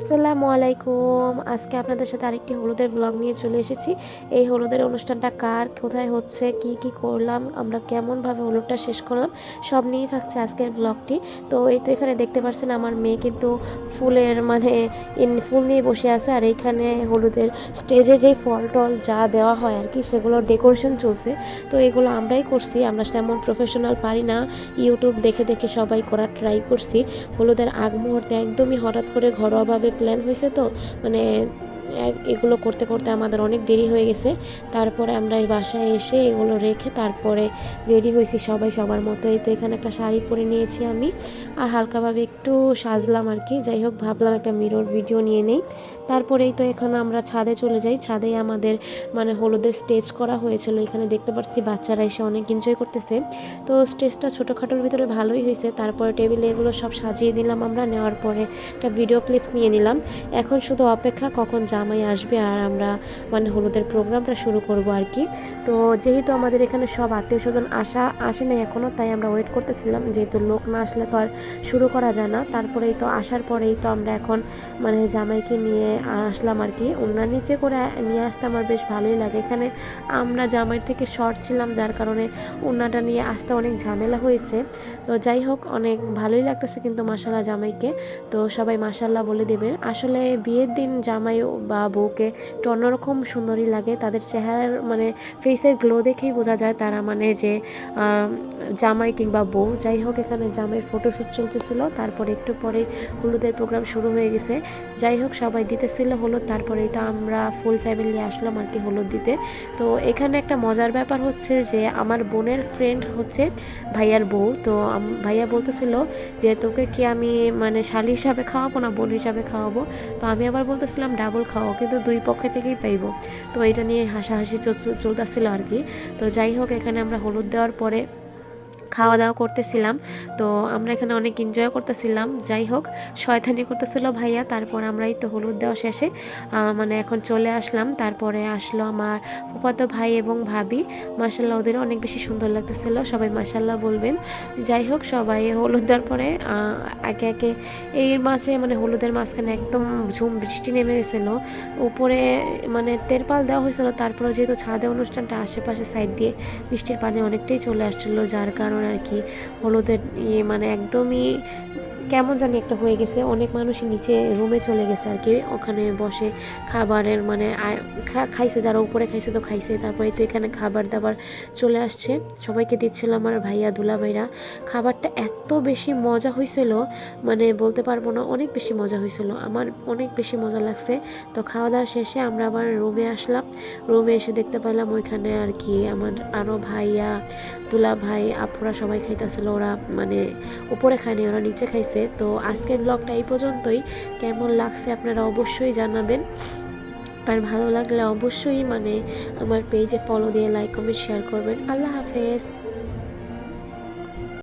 আসসালামু আলাইকুম আজকে আপনাদের সাথে আরেকটি হলুদের ব্লগ নিয়ে চলে এসেছি। এই হলুদের অনুষ্ঠানটা কার, কোথায় হচ্ছে, কি কি করলাম, আমরা কেমনভাবে হলুদটা শেষ করলাম, সব নিয়েই থাকছে আজকের ব্লগটি তো এই তো এখানে দেখতে পাচ্ছেন আমার মেয়ে কিন্তু ফুলের মানে ফুল নিয়ে বসে আছে, আর এইখানে হলুদের স্টেজে যেই ফল টল যা দেওয়া হয় আর কি সেগুলোর ডেকোরেশন চলছে। তো এগুলো আমরাই করছি, আমরা তেমন প্রফেশনাল পারি না। ইউটিউব দেখে দেখে সবাই করার ট্রাই করছি। হলুদের আগ মুহূর্তে একদমই হঠাৎ করে ঘরোয়াভাবে প্ল্যান হয়েছে তো? মানে এক- এগুলো করতে করতে আমাদের অনেক দেরি হয়ে গেছে। তারপরে আমরা এই বাসায় এসে এগুলো রেখে তারপরে রেডি হয়েছি সবাই সবার মতো এই তো এখানে একটা শাড়ি পরে নিয়েছি আমি। আর হালকাভাবে একটু সাজলাম আর কি। যাই হোক, ভাবলাম একটা মিরর ভিডিও নিয়ে নেই। তারপরেই তো এখানে আমরা ছাদে চলে যাই। ছাদেই আমাদের মানে হলুদের স্টেজ করা হয়েছিল। এখানে দেখতে পাচ্ছি বাচ্চারা এসে অনেক এনজয় করতেছে। তো স্টেজটা ছোটোখাটোর ভিতরে ভালোই হয়েছে। তারপরে টেবিলে এগুলো সব সাজিয়ে দিলাম আমরা। নেওয়ার পরে একটা ভিডিও ক্লিপস নিয়ে নিলাম। এখন শুধু অপেক্ষা কখন জামাই আসবে আর আমরা মানে হলুদের প্রোগ্রামটা শুরু করব আর কি। তো যেহেতু আমাদের এখানে সব আত্মীয় স্বজন আসা, আসে নাই এখনও তাই আমরা ওয়েট করতেছিলাম। যেহেতু লোক না আসলে তো আর শুরু করা যায় না। তারপরেই তো আসার পরেই তো আমরা এখন মানে জামাইকে নিয়ে আসলাম আর কি। ওনার নিচে করে নিয়ে আসতে আমার বেশ ভালোই লাগে। এখানে আমরা জামাই থেকে শর্ট ছিলাম, যার কারণে ওনাটা নিয়ে আসতে অনেক ঝামেলা হয়েছে। তো যাই হোক, অনেক ভালোই লাগতেছে কিন্তু মাসাল্লাহ জামাইকে। তো সবাই মাসাল্লাহ বলে দেবেন আসলে বিয়ের দিন জামাই বা বউকে একটু অন্যরকম সুন্দরই লাগে, তাদের চেহারার মানে ফেসের গ্লো দেখেই বোঝা যায় তারা মানে যে জামাই কিংবা বউ। যাই হোক, এখানে জামাইয়ের ফটোশ্যুট চলতেছিল, তারপরে একটু পরে হলুদের প্রোগ্রাম শুরু হয়ে গেছে। যাই হোক, সবাই দিতেছিল হলুদ তারপরেই তো আমরা ফুল ফ্যামিলি আসলাম আর কি হলুদ দিতে। তো এখানে একটা মজার ব্যাপার হচ্ছে যে, আমার বোনের ফ্রেন্ড হচ্ছে ভাইয়ার বউ। তো ভাইয়া বলতেছিল যে, তোকে কি আমি মানে শালি হিসাবে খাওয়াবো না বোন হিসাবে খাওয়াবো? তো আমি আবার বলতেছিলাম ডাবল খাওয়াও কিন্তু দুই পক্ষে থেকেই পাইব। তো এটা নিয়ে হাসাহাসি চল- চলতেছিল আর কি। তো যাই হোক, এখানে আমরা হলুদ দেওয়ার পরে খাওয়া দাওয়া করতেছিলাম। তো আমরা এখানে অনেক এনজয় করতেছিলাম। যাই হোক, শয়তানি করতেছিল ভাইয়া। তারপর আমরাই তো হলুদ দেওয়া শেষে মানে এখন চলে আসলাম। তারপরে আসলো আমার ফুফাতো ভাই এবং ভাবি। মাসাল্লাহ ওদেরও অনেক বেশি সুন্দর লাগতেছিল। সবাই মাসাল্লাহ বলবেন। যাই হোক, সবাই হলুদ দেওয়ার পরে একে একে এই মাঝে মানে হলুদের মাঝখানে একদম ঝুম বৃষ্টি নেমে গেছিল। উপরে মানে তেরপাল দেওয়া হয়েছিল। তারপরে যেহেতু ছাদে অনুষ্ঠানটা আশেপাশে সাইড দিয়ে বৃষ্টির পানি অনেকটাই চলে আসছিল, যার কারণে আর কি, হলুদের ইয়ে মানে একদমই কেমন জানি একটা হয়ে গেছে। অনেক মানুষই নিচে রুমে চলে গেছে আর কি, ওখানে বসে খাবারের মানে খাইছে, যারা উপরে খাইছে তো খাইছে তারপরে তো এখানে খাবার দাবার চলে আসছে। সবাইকে দিচ্ছিল আমার ভাইয়া দুলা ভাইরা। খাবারটা এত বেশি মজা হয়েছিল মানে বলতে পারব না, অনেক বেশি মজা হয়েছিল আমার অনেক বেশি মজা লাগছে। তো খাওয়া দাওয়া শেষে আমরা আবার রুমে আসলাম। রুমে এসে দেখতে পেলাম ওইখানে আর কি আমার আরও ভাইয়া তুলা ভাই, আপুরা সবাই খাইতেছিল, ওরা মানে উপরে খায়নি, ওরা নিচে খাইছে। তো আজকের ব্লগটা এই পর্যন্তই। কেমন লাগছে আপনারা অবশ্যই জানাবেন। আর ভালো লাগলে অবশ্যই মানে আমার পেজে ফলো দিয়ে লাইক কমেন্ট শেয়ার করবেন। আল্লাহ হাফেজ।